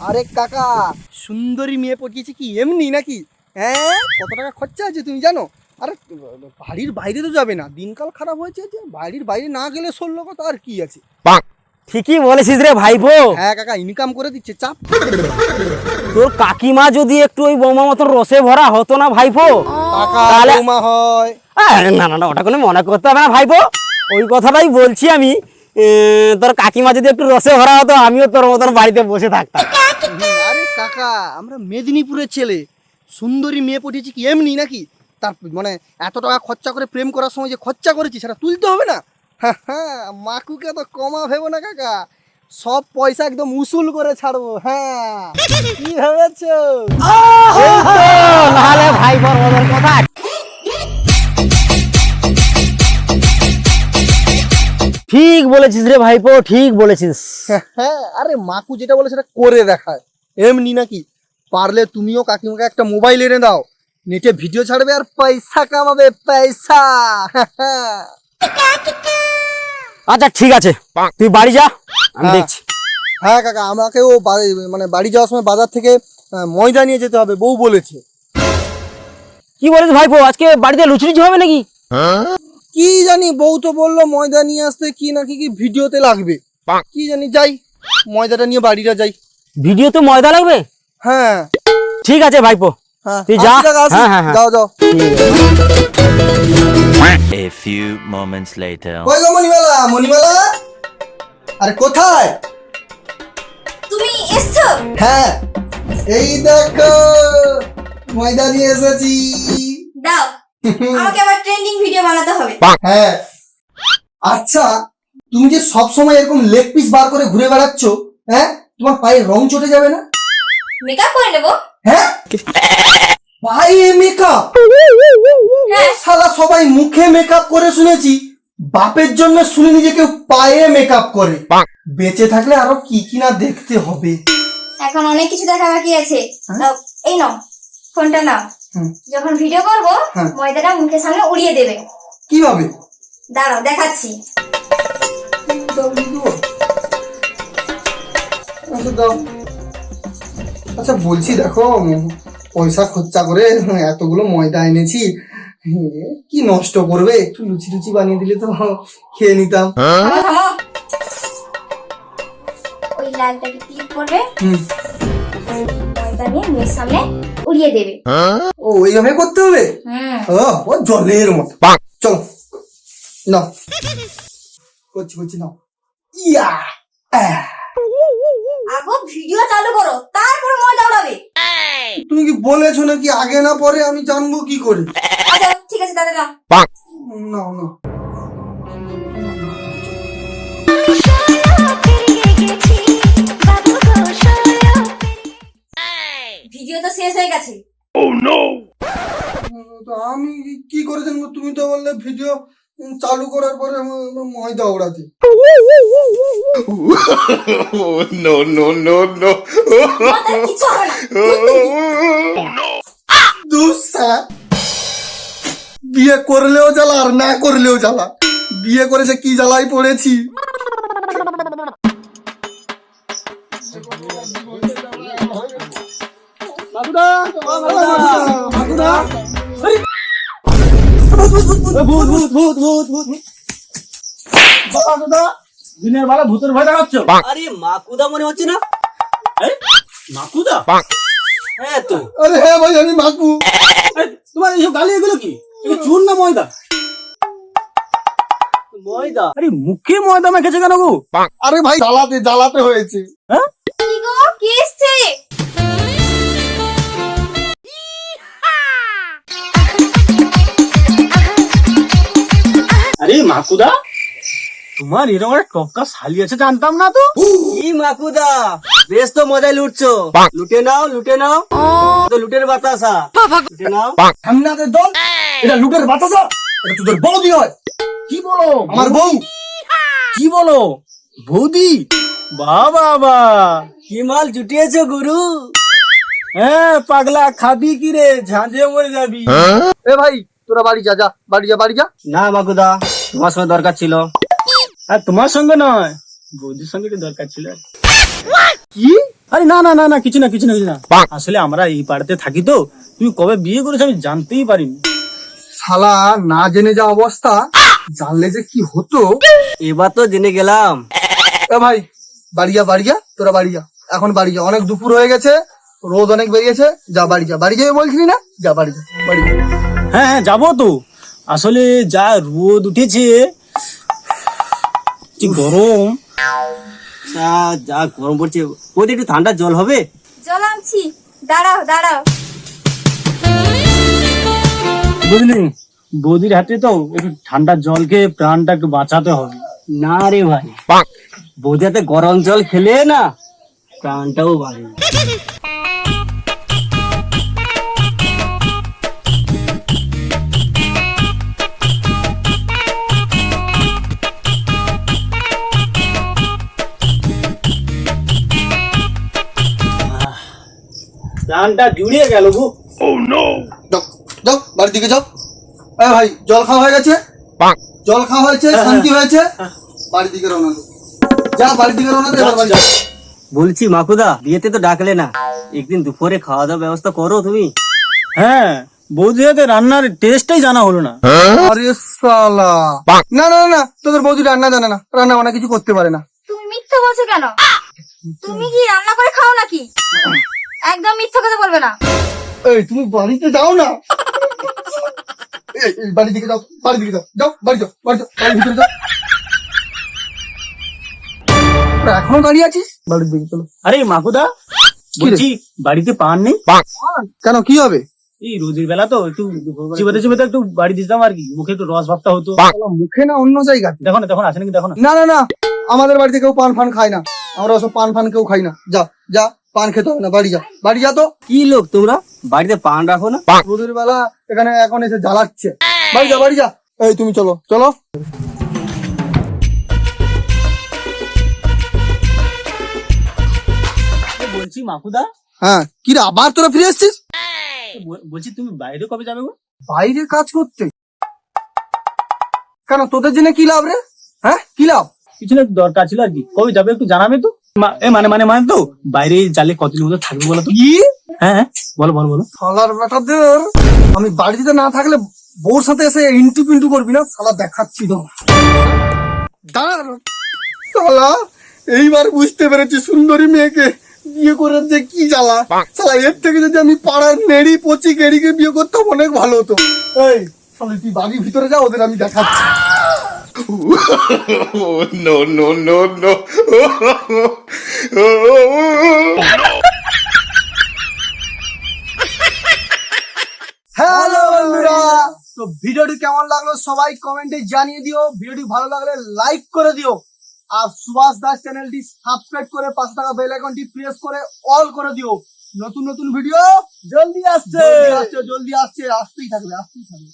আরে কাকা সুন্দরী মেয়ে পটিয়েছে কি এমনি নাকি? হ্যাঁ কত টাকা খরচা আছে তুমি জানো? আরে বাড়ির বাইরে তো যাবে না দিনকাল খারাপ হয়েছে যে বাড়ির বাইরে না গেলে ষোলো কথা আর কি আছে? ঠিকই বলেছিস রে ভাইপো। হ্যাঁ কাকা ইনকাম করে দিচ্ছে চাপ। তোর কাকিমা যদি একটু ওই বৌমা মতন রসে ভরা হতো না ভাইপো কাকা তাহলে- বৌমা হয়। না না না ওটা কোনো মনে করতে হবে না ভাইপো। ওই কথাটাই বলছি আমি। তোর কাকিমা যদি একটু রসে ভরা হতো আমিও তোর মতন বাড়িতে বসে থাকতাম। আরে কাকা আমরা মেদিনীপুরের ছেলে সুন্দরী মেয়ে পটিয়েছি কি এমনি নাকি তার মানে এত টাকা খরচা করে প্রেম করার সময় যে খরচা করেছি সেটা তুলতে হবে না হ্যাঁ হ্যাঁ মাকুকে তো কমা ভেবো না কাকা সব পয়সা একদম উসুল করে ছাড়বো হ্যাঁ কি ভেবেছো ভাই মনের কথা ঠিক বলেছিস রে ভাইপো ঠিক বলেছিস। হ্যাঁ আরে মাকু যেটা বলে সেটা করে দেখায়। এমনি নাকি? পারলে তুমিও কাকিমাকে একটা মোবাইল এনে দাও। নেটে ভিডিও ছাড়বে আর পয়সা কামাবে পয়সা। হ্যাঁ আচ্ছা ঠিক আছে। তুই বাড়ি যা আমি হ্যাঁ। দেখছি। হ্যাঁ কাকা আমাকেও বাড়ি- মানে বাড়ি যাওয়ার সময় বাজার থেকে ময়দা নিয়ে যেতে হবে বউ বলেছে। কি বলিস ভাইপো আজকে বাড়িতে লুচি হবে নাকি? কি জানি বউ তো বলল ময়দা নিয়ে আসতে কি না কি কি ভিডিওতে লাগবে। কি জানি যাই ময়দাটা নিয়ে বাড়িটা যাই। ভিডিওতে ময়দা লাগবে? হ্যাঁ। ঠিক আছে ভাইপো। তুই যা। আসি কাকা, আসি। যাও যাও। A few moments later. কই গো মণিমালা? মণিমালা? আরে কোথায়? তুমি এসছো? হ্যাঁ। এই দেখো ময়দা নিয়ে এসেছি। দাও। আমাকে আবার ট্রেন্ডিং ভিডিও বানাতে হবে। হ্যাঁ। আচ্ছা তুমি যে সব সময় এরকম লেগ পিস বার করে ঘুরে বেড়াচ্ছ হ্যাঁ? তোমার পায়ে রং চটে যাবে না? মেকআপ করে নেব? হ্যাঁ? পায়ে মেকআপ হ্যাঁ। সালা সবাই মুখে মেকআপ করে শুনেছি বাপের জন্য শুনিনি যে কেউ পায়ে মেকআপ করে। বেঁচে থাকলে আরও কি কি না দেখতে হবে। এখন অনেক কিছু দেখা বাকি আছে। এই নাও ফোনটা নাও। যখন ভিডিও করব হ্যাঁ। ময়দাটা মুখের সামনে উড়িয়ে দেবে। কীভাবে? দাঁড়াও দেখাচ্ছি। আচ্ছা আচ্ছা বলছি দেখো পয়সা খরচা করে এতগুলো ময়দা এনেছি। কি নষ্ট করবে? একটু লুচি লুচি বানিয়ে দিলে তো খেয়ে নিতাম। ওই লালটাকে ক্লিক করবে। হুম। ময়দা নিয়ে মুখের সামনে উড়িয়ে দেবে। ও এইভাবে করতে হবে? ও ও জলের মতো। চলো। নাও। করছি করছি নাও। ইয়া! আগো ভিডিও চালু করো তারপরে ময়দা উড়াবে। তুমি কি বলেছ নাকি আগে না পরে আমি জানব কি করে? আচ্ছা ঠিক আছে দাদা নাও নাও। কি করেছেন তুমি তো বললে ভিডিও চালু করার পরে ময়দা ওড়াতে না বিয়ে করলেও জ্বালা আর না করলেও জ্বালা বিয়ে করেছে কি জ্বালাই পড়েছি দিনের বেলা ভূতের ভয় দেখাচ্ছ আরে মাকুদা মনে হচ্ছে না? মাকুদা? হ্যাঁ তো। আরে হ্যাঁ ভাই আমি মাকু। তোমার এইসব গালি এগুলো কি? চুন না ময়দা? ময়দা? আরে মুখে ময়দা মেখেছে কেন গো? আরে ভাই জ্বালাতে জ্বালাতে হয়েছে। কি গো? কি আরে মাকুদা। তোমার এরকম একটা টপকা শালি আছে জানতাম না তো? কি মাকুদা? বেশ তো মজায় লুটছো। লুটে নাও লুটে নাও। তো লুটের বাতাসা। লুটে নাও। সামনাদের দল। এটা লুটের বাতাসা। এটা তোদের বৌদি হয়। কি বলো? আমার বউ। কি বলো? বৌদি? বাবা বা কি মাল জুটিয়েছো গুরু? হ্যাঁ পাগলা খাবি কি রে? ঝাঁঝে মরে যাবি। এ ভাই তোরা বাড়ি যা যা। বাড়ি যা বাড়ি যা। না মাকুদা। তোমার সঙ্গে দরকার ছিল। আর তোমার সঙ্গে নয় বৌদির সঙ্গে কি দরকার ছিল। কি? আরে না না না না কিছু না কিছু না কিছু না। আসলে আমরা এই পাড়াতে থাকি তো তুই কবে বিয়ে করেছিস আমি জানতেই পারিনি। শালা না জেনে যা অবস্থা জানলে যে কি হতো। এবার তো জেনে গেলাম। এ ভাই বাড়ি যা বাড়ি যা তোরা বাড়ি যা। এখন বাড়ি যা। অনেক দুপুর হয়ে গেছে রোদ অনেক বেরিয়েছে যা বাড়ি যা। বাড়ি যাবে বলছিলি না? যা বাড়ি যা বাড়ি যা। হ্যাঁ হ্যাঁ যাব তো। আসলে যা রোদ উঠেছে কি গরম। যা যা গরম পড়ছে। ওদের একটু ঠান্ডা জল হবে? জল আনছি। দাঁড়াও দাঁড়াও। বুঝলি বৌদির হাতে তো একটু ঠান্ডা জল খেয়ে প্রাণটা একটু বাঁচাতে হবে। না রে ভাই। বোঝাতে গরম জল খেলে না প্রাণটাও বাড়ে প্রাণটা জুড়িয়ে গেল গো। যাও যাও বাড়ির দিকে যাও। এ ভাই জল খাওয়া হয়ে গেছে? জল খাওয়া হয়েছে শান্তি হয়েছে? বাড়ির দিকে রওনা দে যা বাড়ির দিকে রওনা দে বাড়ি যা। বলছি মাকুদা বিয়েতে তো ডাকলে না। একদিন দুপুরে খাওয়া দাওয়া ব্যবস্থা করো তুমি। হ্যাঁ বৌদির হাতে রান্নার টেস্টটাই জানা হলো না। আরে সালা না না না, না তোদের বৌদি রান্না জানে না। রান্না বান্না কিছু করতে পারে না। তুমি মিথ্যা বলছো কেন? তুমি কি রান্না করে খাও নাকি? একদম মিথ্যা কথা বলবে না। এই তুমি বাড়িতে যাও না। এই, বাড়ির দিকে যাও বাড়ির দিকে যাও যাও বাড়ি যাও বাড়ি যাও বাড়ির ভিতরে যাও। এখনও দাঁড়িয়ে আছিস? বাড়ির দিকে চলো। আরে মাকুদা বলছি বাড়িতে পান নেই? কেন কি হবে? এই রোজের বেলা তো একটু চিবাতে চিবাতে একটু বাড়ি দিতাম আর কি মুখে একটু রস ভাবটা হতো। মুখে না অন্য জায়গা? দেখো না দেখো না আছে নাকি দেখো না? না না না আমাদের বাড়িতে কেউ পান ফান খায় না। আমরা ওসব পান ফান কেউ খাই না। যা যা। পান খেতে হবে না বাড়ি যা। বাড়ি যা তো। কি লোক তোমরা? বাড়িতে পান রাখো না? রোদের বেলা এখানে এখন এসে জ্বালাচ্ছে। বাড়ি যা বাড়ি যা। এই তুমি চলো চলো। বলছি মাকুদা। হ্যাঁ কি রে আবার তোরা ফিরে এসছিস? বল- বলছি তুমি বাইরে কবে যাবে গো? বাইরে কাজ করতে। কেন তোদের জন্য কি লাভ রে? হ্যাঁ কি লাভ? কিছু না দরকার ছিল আর কি। কবে যাবে একটু জানাবে তো। মানে মানে মানে তো বাইরে জালে কতদিন মতো থাকবে বলো তো? হ্যাঁ হ্যাঁ বলো বলো বলো। শালার বেটাদের আমি বাড়িতে না থাকলে বউর সাথে এসে ইন্টু পিন্টু করবি না? শালা দেখাচ্ছি তো। দাঁড়া শালা এইবার বুঝতে পেরেছি সুন্দরী মেয়েকে বিয়ে করে যে কি জ্বালা। শালা এর থেকে যদি আমি পাড়ার নেড়ি পচি কেড়িকে বিয়ে করতাম অনেক ভালো হতো। এই শালা তুই বাড়ির ভিতরে যা ওদের আমি দেখাচ্ছি। Oh, no, no, no, no. Hello বন্ধুরা তো ভিডিওটি কেমন লাগল সবাই কমেন্টে জানিয়ে দিও। ভিডিওটি ভালো লাগলে লাইক করে দিও। আর সুভাষ দাস চ্যানেলটি সাবস্ক্রাইব করে পাঁচ টাকা বেল আইকনটি প্রেস করে অল করে দিও। নতুন নতুন ভিডিও জলদি আসছে। জলদি আসছে জলদি আসছে। আসতেই থাকবে আসতেই থাকবে।